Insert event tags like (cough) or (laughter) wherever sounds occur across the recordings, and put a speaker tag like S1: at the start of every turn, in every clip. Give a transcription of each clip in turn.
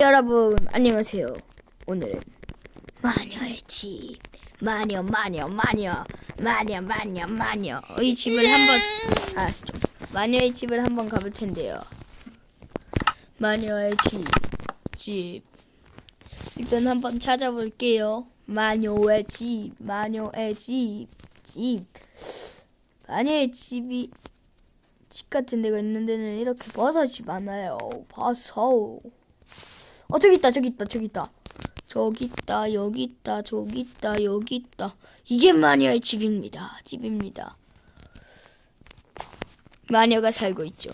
S1: 여러분 안녕하세요. 오늘은 마녀의 집 마녀 마녀 마녀 마녀 마녀 마녀 이 집을 한번 아 좀, 마녀의 집을 한번 가볼 텐데요. 마녀의 집 집. 일단 한번 찾아볼게요. 마녀의 집 마녀의 집 집. 마녀의 집이 집 같은 데가 있는 데는 이렇게 버섯이 많아요. 버섯. 어 저기 있다 저기 있다 저기 있다. 저기 있다 여기 있다 저기 있다 여기 있다. 이게 마녀의 집입니다 집입니다. 마녀가 살고 있죠.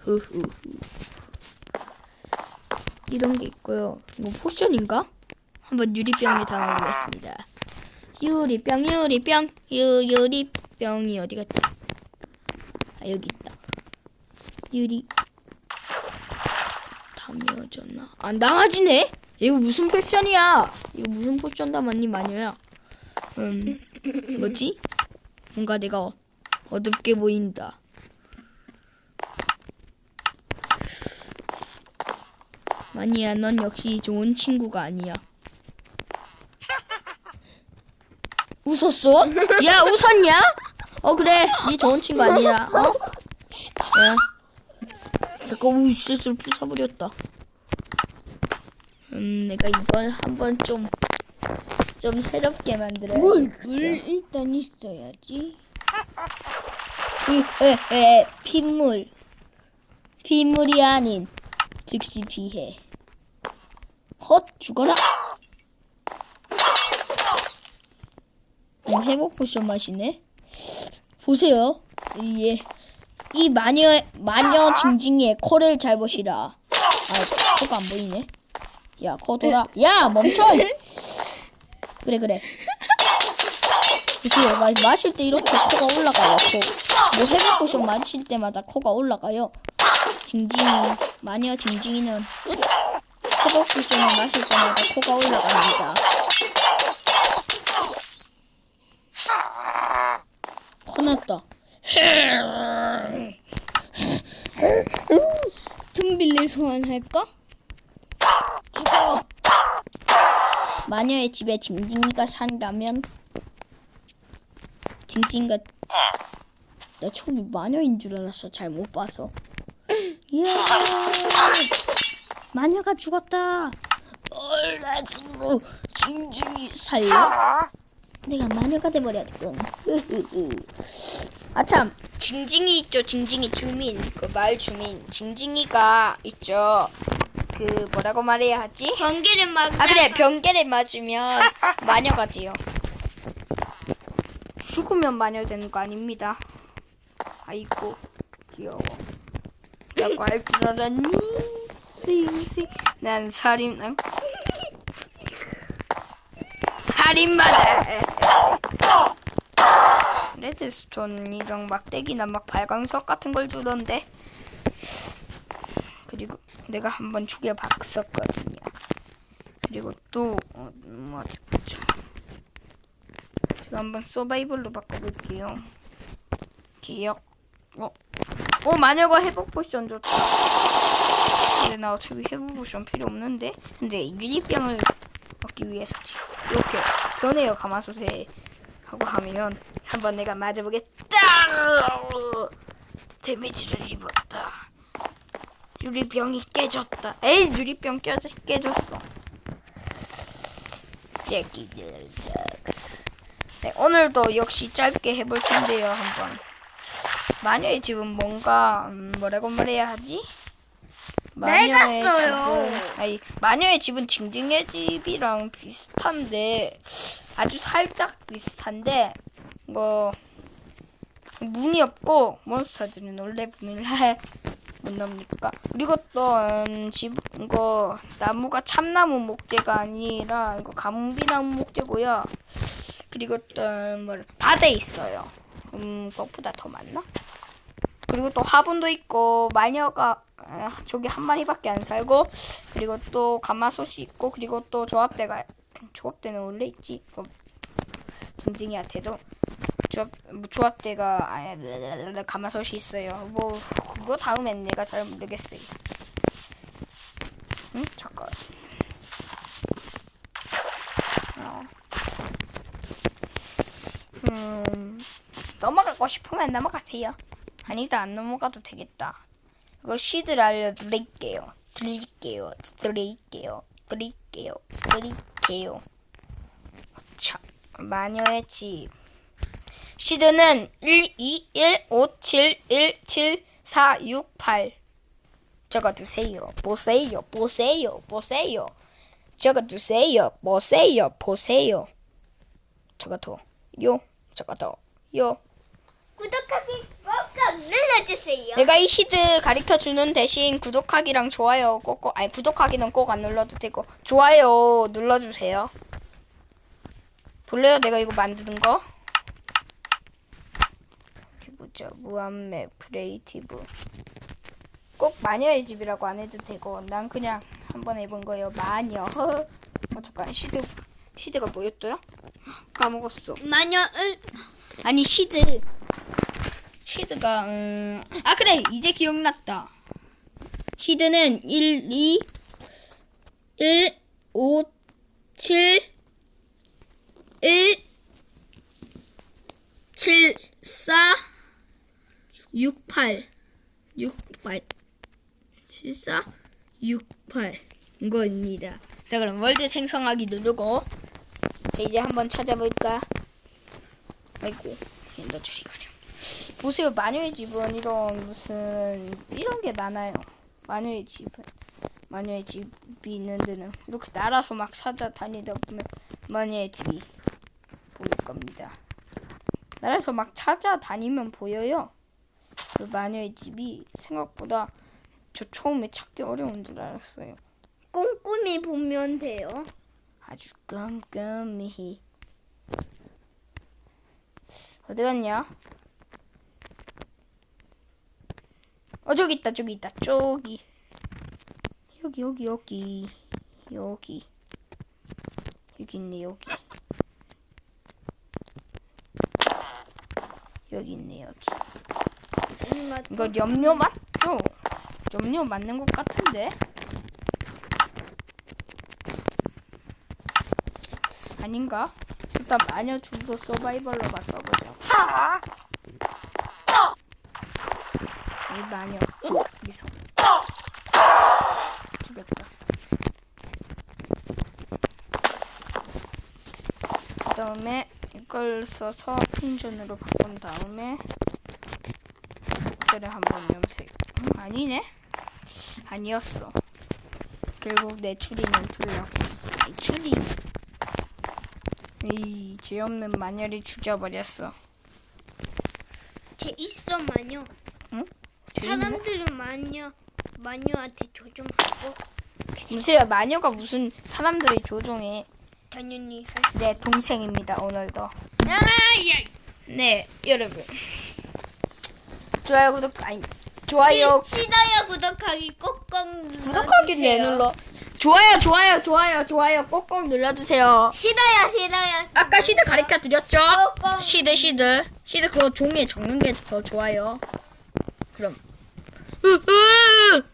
S1: 후후후 이런 게 있고요. 이거 포션인가? 한번 유리병에 담아보겠습니다. 유리병 유리병 유 유리병이 어디 갔지? 아 여기 있다. 유리 담여졌나? 안 담아지네? 이거 무슨 포션이야? 이거 무슨 포션 담았니 마녀야? 음 뭐지? 뭔가 내가 어- 어둡게 보인다. 마니야, 넌 역시 좋은 친구가 아니야. 웃었어? 야, 웃었냐? 어 그래, 네 좋은 친구 아니야. 어? 야. 잠깐 오 슬슬 부숴버렸다. 음 내가 이걸 한번 좀 좀 새롭게 만들어야
S2: 물, 물 일단 있어야지.
S1: 에, 에, 핏물 핏물이 아닌 즉시 피해 헛 죽어라 음, 회복 포션 맛이네 보세요 예. 이 마녀 마녀 징징이의 코를 잘 보시라. 아 코가 안 보이네. 야코 돌아. 야 멈춰! 그래 그래. 그래요 마, 마실 때 이렇게 코가 올라가요 코. 뭐 포션 마실 때마다 코가 올라가요. 징징이 마녀 징징이는 포션을 마실 때마다 코가 올라갑니다. 화났다
S2: tum빌리 소환할까?
S1: 죽어. 마녀의 집에 징징이가 산다면? 징징이가 나 처음에 마녀인 줄 알았어. 잘 못 봐서. (laughs) 이야. 마녀가 죽었다. 얼라스로 징징이 살려 내가 마녀가 돼버렸군 아참 징징이 있죠 징징이 주민 그 마을 주민 징징이가 있죠 그 뭐라고 말해야 하지?
S2: 번개를 막.
S1: 아 그래 병계를 맞으면 (laughs) 마녀가 돼요. 죽으면 마녀 되는 거 아닙니다. 아이고 귀여워. 라고 할줄 알았니? 싱싱 난 살인 난 살인마다. 레드스톤이랑 막대기나 막 발광석 같은 걸 주던데. 그리고 내가 한번 죽여봤었거든요. 그리고 또 어, 뭐 어디 보죠. 제가 한번 서바이벌로 바꿔볼게요. 기억. 어, 어 마녀가 회복 포션 줬다. 근데 나 어차피 회복 포션 필요 없는데. 근데 유리병을 얻기 위해서지. 이렇게 변해요 가마솥에 하고 하면 한번 내가 맞아보겠다. 데미지를 입었다. 유리병이 깨졌다. 에이 유리병 깨져, 깨졌어. 네, 오늘도 역시 짧게 해볼 텐데요. 한번. 마녀의 집은 뭔가 음, 뭐라고 말해야 하지? 마녀의
S2: 낡았어요.
S1: 집은 아니 마녀의 집은 징징의 집이랑 비슷한데 아주 살짝 비슷한데 뭐 문이 없고 몬스터들은 원래 문을 못 넘니까 그리고 또 음, 집 이거 나무가 참나무 목재가 아니라 이거 가뭄비나무 목재고요. 그리고 또 음, 뭐 바다에 있어요. 음 그것보다 더 많나? 그리고 또 화분도 있고 마녀가 아, 저기 한 마리밖에 안 살고 그리고 또 가마솥이 있고 그리고 또 조합대가 조합대는 원래 있지. 그 징징이한테도 조합 뭐 조합대가 아예 가마솥이 있어요. 뭐 그거 다음엔 내가 잘 모르겠어요. 응? 잠깐. 어. 음, 넘어가고 싶으면 넘어가세요. 아니다, 안 넘어가도 되겠다. 이거 시드를 알려드릴게요. 드릴게요. 드릴게요. 드릴게요. 드릴게요. 자, 마녀의 집. 시드는 1, 2, 1, 5, 7, 1, 7, 4, 6, 8. 적어두세요. 보세요. 보세요. 보세요. 적어두세요. 보세요. 보세요. 적어둬요. 적어둬요.
S2: 구독하기 꼭 눌러주세요.
S1: 내가 이 시드 가르쳐 주는 대신 구독하기랑 좋아요 꼭꼭 아니 구독하기는 꼭 안 눌러도 되고 좋아요 눌러주세요. 볼래요? 내가 이거 만드는 거? 보자. 무한맵 크리에이티브. 꼭 마녀의 집이라고 안 해도 되고 난 그냥 한번 해본 거예요. 마녀. (laughs) 어 잠깐 시드 시드가 뭐였더라? (gasps) 까먹었어.
S2: 마녀을
S1: 아니 시드 시드가 음... 아 그래. 이제 기억났다. 시드는 1 2 1 5 7 1 7 4 6 8 6 8 7 4 6 8 이거입니다. 자 그럼 월드 생성하기 누르고 자 이제 한번 찾아볼까? 아이고 너 저리 가렴 보세요. 마녀의 집은 이런 무슨 이런 게 많아요. 마녀의 집은 마녀의 집이 있는 데는 이렇게 날아서 막 찾아다니다 보면 마녀의 집이 보일 겁니다. 날아서 막 찾아다니면 보여요. 그 마녀의 집이 생각보다 저 처음에 찾기 어려운 줄 알았어요.
S2: 꼼꼼히 보면 돼요.
S1: 아주 깜깜히. 어디 갔냐? 어 저기 있다 저기 있다 저기 여기 여기 여기 여기 여기 있네 여기 여기 있네 여기 이거 염료 맞죠? 염료 맞는 것 같은데? 아닌가? 일단 마녀 주소 서바이벌로 바꿔보자. 이 마녀 여기서 죽였다. 그 다음에 이걸 써서 생존으로 바꾼 다음에 목재를 한번 염색. 음, 아니네? 아니었어. 결국 내 추리는 틀렸고. 이 추리. 이 죄 없는 마녀를 죽여버렸어.
S2: 쟤 있어 마녀.
S1: 응?
S2: 사람들은 마녀 마녀한테 조종하고
S1: 무슨 마녀가 무슨 사람들을 조종해?
S2: 당연히 할.
S1: 내 동생입니다 오늘도.
S2: 아야.
S1: 네 여러분. 좋아요 구독 아니 좋아요
S2: 시, 시다야 구독하기 꼭꼭.
S1: 구독하기 내 눌러. 좋아요 좋아요 좋아요 좋아요 꼭꼭 눌러주세요.
S2: 시다야 시다야.
S1: 아까 시드 가르쳐 드렸죠?
S2: 꼭꼭.
S1: 시드 시드 시드 그거 종이에 적는 게 더 좋아요. 그럼 으, (laughs) 으,